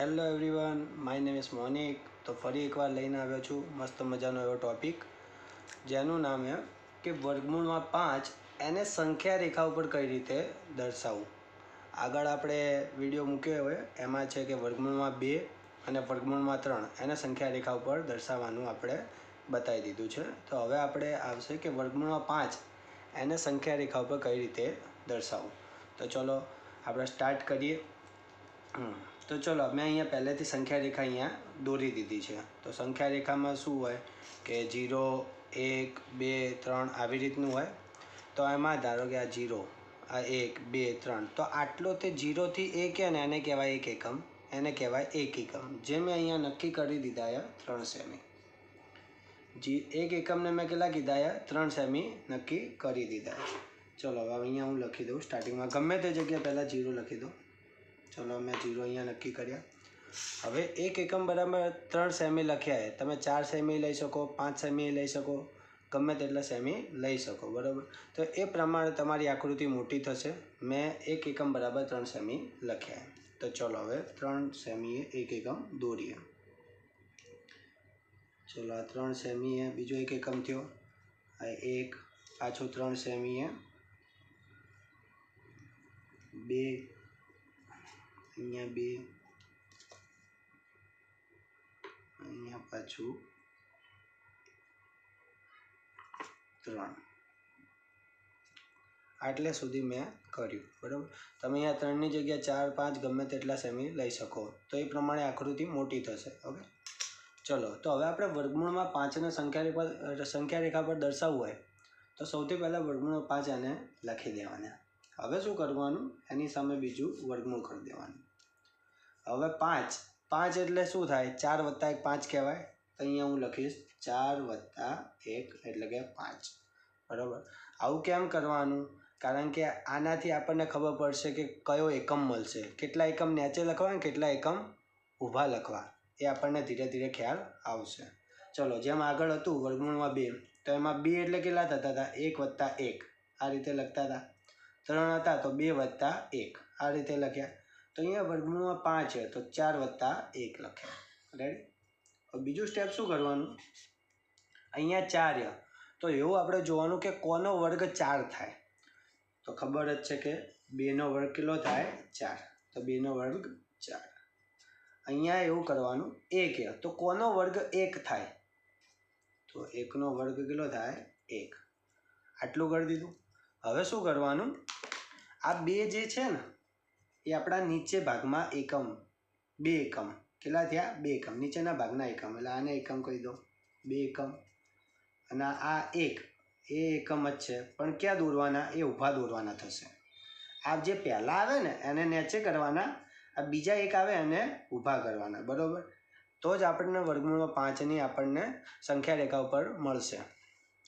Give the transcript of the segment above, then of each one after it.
Hello everyone my name is Monik તો ફરી એકવાર લઈને આવ્યો છું મસ્ત મજાનો એવો ટોપિક જેનું નામ છે કે વર્ગમૂળમાં પાંચ એને સંખ્યા રેખા ઉપર કઈ રીતે દર્શાવવું. આગળ આપણે વીડિયો મૂક્યો હોય એમાં છે કે વર્ગમૂળમાં બે અને વર્ગમૂળમાં ત્રણ એને સંખ્યા રેખા ઉપર દર્શાવવાનું આપણે બતાવી દીધું છે. તો હવે આપણે આવશે કે વર્ગમૂળમાં પાંચ એને સંખ્યા રેખા ઉપર કઈ રીતે દર્શાવવું. તો ચલો આપણે સ્ટાર્ટ કરીએ. હમ, તો ચલો, મેં અહીંયા પહેલેથી સંખ્યા રેખા અહીંયા દોરી દીધી છે. તો સંખ્યા રેખામાં શું હોય કે જીરો, એક, બે, ત્રણ આવી રીતનું હોય. તો એમાં ધારો કે આ જીરો, આ એક, બે, ત્રણ. તો આટલો તે જીરોથી એક હે ને એને કહેવાય એક એકમ, એને કહેવાય એક એકમ. જે મેં અહીંયા નક્કી કરી દીધા યા ત્રણ સેમી. જી, એક એકમને મેં કેટલા કીધા યા ત્રણ સેમી નક્કી કરી દીધા ચલો, હવે અહીંયા હું લખી દઉં સ્ટાર્ટિંગમાં ગમે તે જગ્યાએ પહેલાં જીરો લખી દઉં. ચલો મેં જીરો અહીંયા નક્કી કર્યા હવે એક એકમ બરાબર ત્રણ સેમી લખ્યા છે તમે ચાર સેમી લઈ શકો પાંચ સેમી લઈ શકો ગમે તેટલા સેમી લઈ શકો બરાબર તો એ પ્રમાણે તમારી આકૃતિ મોટી થશે મેં એક એકમ બરાબર ત્રણ સેમી લખ્યા છે તો ચલો હવે ત્રણ સેમીએ એક એકમ દોરીએ ચલો આ ત્રણ સેમીએ બીજો એક એકમ થયો આ એક પાછો ત્રણ સેમીએ બે અહીંયા બે, અહીંયા પાછું ત્રણ. આટલે સુધી મેં કર્યું, બરાબર? તમે અહીંયા ત્રણની જગ્યાએ ચાર, પાંચ ગમે તેટલા સેમી લઈ શકો, તો એ પ્રમાણે આકૃતિ મોટી થશે, ઓકે? ચલો, તો હવે આપણે વર્ગમૂળમાં પાંચને સંખ્યા રેખા સંખ્યા રેખા પર દર્શાવવું હોય, તો સૌથી પહેલાં વર્ગમૂળ પાંચ એને લખી દેવાના. હવે શું કરવાનું? એની સામે બીજું વર્ગમૂળ કરી દેવાનું. હવે પાંચ. પાંચ એટલે શું થાય? ચાર વત્તા એક પાંચ કહેવાય. તો અહીંયા હું લખીશ ચાર વત્તા એક એટલે કે પાંચ. બરાબર? આવું કેમ કરવાનું? કારણ કે આનાથી આપણને ખબર પડશે કે કયો એકમ મળશે. કેટલા એકમ નેચે લખવા અને કેટલા એકમ ઊભા લખવા. એ આપણને ધીરે ધીરે ખ્યાલ આવશે. ચલો, જેમ આગળ હતું વર્ગમૂળમાં બે, તો એમાં બે એટલે કેટલા થતા હતા? એક વત્તા એક. આ રીતે લખતા હતા. ત્રણ હતા તો બે વત્તા એક. આ રીતે લખ્યા. તો અહીંયા વર્ગમૂળમાં પાંચ છે, તો ચાર વત્તા એક લખે. રેડી બીજું સ્ટેપ શું કરવાનું? અહીંયા ચાર તો એવું આપણે જોવાનું કે કોનો વર્ગ ચાર થાય. તો ખબર જ છે કે બેનો વર્ગ કેટલો થાય? ચાર. તો બેનો વર્ગ ચાર. અહીંયા એવું કરવાનું, એક તો કોનો વર્ગ એક થાય? તો એકનો વર્ગ કેટલો થાય? એક. આટલું કરી દીધું. હવે શું કરવાનું? આ બે જે છે ને એ આપણા નીચે ભાગમાં એકમ, બે એકમ. કેટલા થયા? બે એકમ. નીચેના ભાગના એકમ. એટલે આને એકમ કહી દો. બે એકમ. અને આ એક, એ એકમ જ છે. પણ ક્યાં દોરવાના? એ ઊભા દોરવાના થશે. આ જે પહેલાં આવે ને, એને નીચે કરવાના. આ બીજા એક આવે, એને ઊભા કરવાના. બરાબર? તો જ આપણને વર્ગમૂળમાં પાંચની આપણને સંખ્યા રેખા ઉપર મળશે.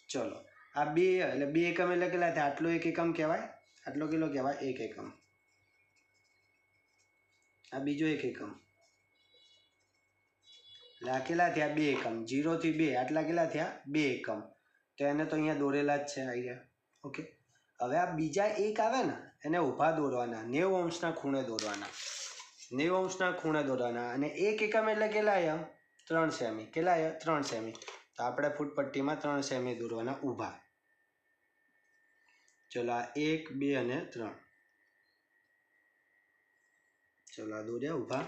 ચલો. આ બે, એટલે બે એકમ એટલે કેટલા થાય? આટલો એક એકમ કહેવાય. આટલો કેટલો કહેવાય? એક એકમ. આ બીજો એક એકમ. એટલે આ કેટલા થયા? બે એકમ. જીરોથી બે. આટલા કેટલા થયા? બે એકમ. તો એને તો અહીંયા દોરેલા જ છે અહીંયા ઓકે? હવે આ બીજા એક આવે ને, એને ઊભા દોરવાના. નેવ અંશના ખૂણે દોરવાના. નેવ અંશના ખૂણે દોરવાના. અને એક એકમ એટલે કેટલા આવ્યા ત્રણ સેમી. કેટલા ત્રણ સેમી. તો આપણે ફૂટપટ્ટીમાં ત્રણ સેમી દોરવાના ઊભા. ચલો આ એક, બે અને ત્રણ. ચલો આ દોર્યા ઊભા.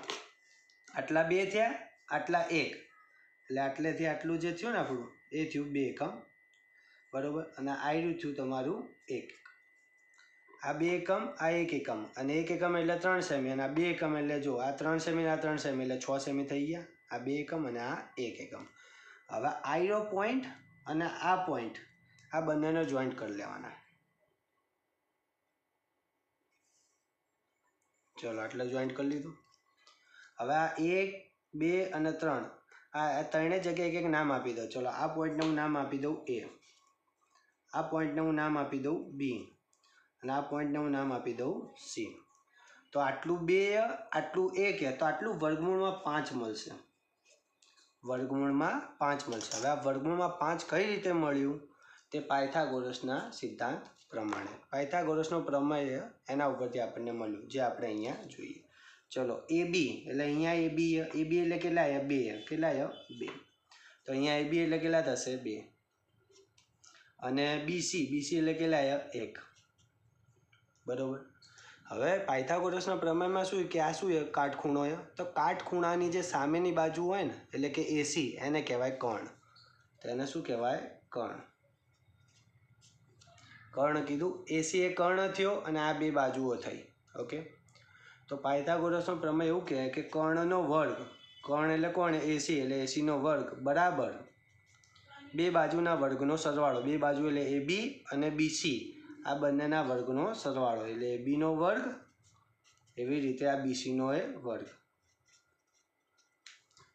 આટલા બે થયા, આટલા એક. એટલે આટલેથી આટલું જે થયું ને આપણું, એ થયું બે એકમ. બરોબર? અને આયરું થયું તમારું એક આ બે એકમ, આ એક એકમ. અને એક એકમ એટલે ત્રણ સેમી, અને આ બે એકમ એટલે જો, આ ત્રણ સેમી આ ત્રણ સેમી એટલે છ સેમી થઈ ગયા. આ બે એકમ અને આ એક એકમ. હવે આયરો પોઈન્ટ અને આ પોઈન્ટ આ બંનેનો જોઈન્ટ કરી લેવાના. ચલો આટલે જોઈન્ટ કરી લીધું. હવે આ એક, બે અને ત્રણ. આ ત્રણેય જગ્યાએ એક નામ આપી દો. ચલો આ પોઈન્ટને હું નામ આપી દઉં એ આ પોઈન્ટને હું નામ આપી દઉં બી અને આ પોઈન્ટને હું નામ આપી દઉં સી તો આટલું બે, આટલું એક હે તો આટલું વર્ગમૂળમાં પાંચ મળશે. વર્ગમૂળમાં પાંચ મળશે. હવે આ વર્ગમૂળમાં પાંચ કઈ રીતે મળ્યું? તે પાયથાગોરસના સિદ્ધાંત પ્રમાણે. પાયથાગોરસનો પ્રમેય એના ઉપરથી આપણને મળ્યું, જે આપણે અહીંયા જોઈએ. ચલો, એ બી, એટલે અહીંયા એ બી એ બી એટલે કેટલા આવ્યા બે. કેટલા આવ્યા બે. તો અહીંયા એ બી એટલે કેટલા થશે? બે. અને બીસી બીસી એટલે કેટલા આવ્યા એક. બરાબર? હવે પાયથાગોરસના પ્રમેયમાં શું કે આ શું કાટખૂણો એ તો કાટખૂણાની જે સામેની બાજુ હોય ને, એટલે કે એસી એને કહેવાય કણ તો એને શું કહેવાય? કર્ણ. કર્ણ કીધું. એસી એ કર્ણ થયો અને આ બે બાજુઓ થઈ. ઓકે? તો પાયથાગોરસનો પ્રમેય એવું કહે કે કર્ણનો વર્ગ, કર્ણ એટલે કોણ? એસી એટલે એસીનો વર્ગ. બરાબર? બે બાજુના વર્ગનો સરવાળો. બે બાજુ એટલે એ બી અને બીસી આ બંનેના વર્ગનો સરવાળો. એટલે એ બીનો વર્ગ, એવી રીતે આ બીસીનો એ વર્ગ.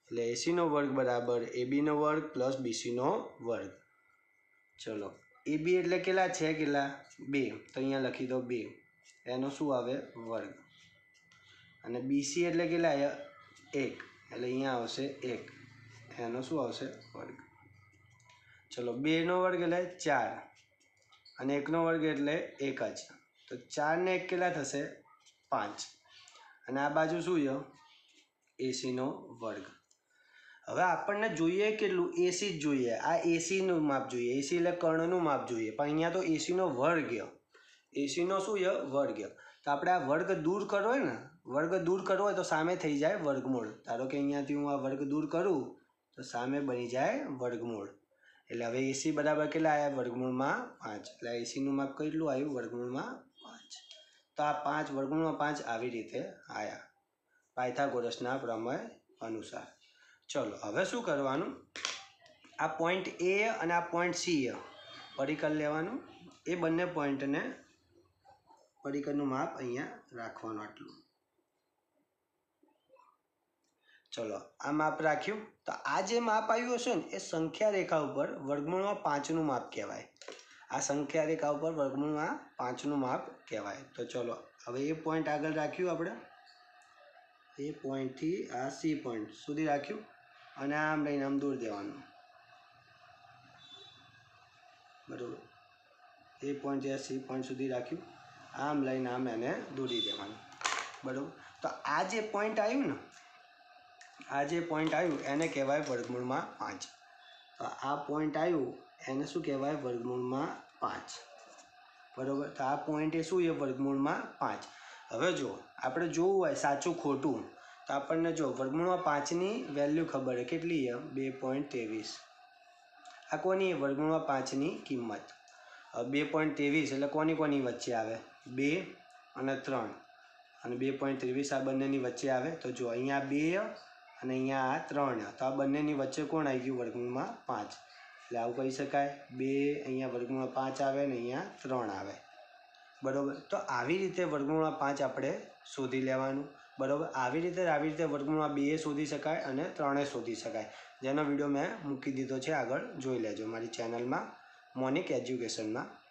એટલે એસીનો વર્ગ બરાબર એ બીનો વર્ગ પ્લસ બીસીનો વર્ગ. ચલો. એ બી એટલે કેટલા છે કેટલા? બે. તો અહીંયા લખી દો બે. એનો શું આવે? વર્ગ. અને બીસી એટલે કેટલા? એક. એટલે અહીંયા આવશે એક. એનો શું આવશે? વર્ગ. ચલો, બેનો વર્ગ એટલે ચાર. અને એકનો વર્ગ એટલે એક જ. તો ચારને એક કેટલા થશે? પાંચ. અને આ બાજુ શું છે? એસીનો વર્ગ. હવે આપણને જોઈએ કેટલું? એસી જ જોઈએ. આ એસીનું માપ જોઈએ. એસી એટલે કર્ણનું માપ જોઈએ. પણ અહીંયા તો એસીનો વર્ગ એસીનો શું છે વર્ગ તો આપણે આ વર્ગ દૂર કરવો હોય ને, વર્ગ દૂર કરવો હોય તો સામે થઈ જાય વર્ગમૂળ. ધારો કે અહીંયાથી હું આ વર્ગ દૂર કરું, તો સામે બની જાય વર્ગમૂળ. એટલે હવે એસી બરાબર કેટલા આવ્યા વર્ગમૂળમાં પાંચ. એટલે એસીનું માપ કેટલું આવ્યું? વર્ગમૂળમાં પાંચ. તો આ પાંચ, વર્ગમૂળમાં પાંચ આવી રીતે આવ્યા પાયથાગોરસના પ્રમેય અનુસાર. ચલો, હવે શું કરવાનું? આ પોઈન્ટ એ અને આ પોઈન્ટ સી એ પરિકર લેવાનું. એ બંને પોઈન્ટને પરિકરનું માપ અહીંયા રાખવાનું આટલું. ચલો, આ માપ રાખ્યું. તો આ જે માપ આવ્યું હશે ને, એ સંખ્યા રેખા ઉપર વર્ગમૂળમાં પાંચનું માપ કહેવાય. આ સંખ્યા રેખા ઉપર વર્ગમૂળમાં પાંચનું માપ કહેવાય. તો ચલો, હવે એ પોઈન્ટ આગળ રાખ્યું આપણે. એ પોઈન્ટથી આ સી પોઈન્ટ સુધી રાખ્યું. અને આમ લઈને આમ દૂર દેવાનું બરાબર એ પોઈન્ટ જે સી પોઈન્ટ સુધી રાખ્યું. આમ લઈને આમ એને દોરી દેવાનું. બરાબર તો આ જે પોઈન્ટ આવ્યું ને, આ જે પોઈન્ટ આવ્યું, એને કહેવાય વર્ગમૂળમાં પાંચ. તો આ પોઈન્ટ આવ્યું, એને શું કહેવાય? વર્ગમૂળમાં પાંચ. બરાબર? તો આ પોઈન્ટ એ શું? એ વર્ગમૂળમાં પાંચ. હવે જો આપણે જોવું હોય સાચું ખોટું. તો આપણને જો વર્ગમૂળમાં પાંચની વેલ્યુ ખબર છે, કેટલી છે? બે પોઈન્ટ ત્રેવીસ. આ કોની? વર્ગમૂળમાં પાંચની કિંમત. બે પોઈન્ટ ત્રેવીસ એટલે કોની કોની વચ્ચે આવે? બે અને ત્રણ. અને બે પોઈન્ટ ત્રેવીસ આ બંનેની વચ્ચે આવે. તો જો અહીંયા બે અને અહીંયા આ ત્રણ. તો આ બંનેની વચ્ચે કોણ આવી ગયું? વર્ગમૂળમાં પાંચ. એટલે આવું કહી શકાય. બે અહીંયા વર્ગમૂળમાં પાંચ આવે ને અહીંયા ત્રણ આવે. બરાબર? તો આવી રીતે વર્ગમૂળમાં પાંચ આપણે શોધી લેવાનું. બરાબર? આવી રીતે આવી રીતે વર્ગમૂળમાં બે શોધી શકાય અને ત્રણે શોધી શકાય. જેનો વીડિયો મેં મૂકી દીધો છે, આગળ જોઈ લેજો મારી ચેનલમાં, મોનિક એજ્યુકેશનમાં.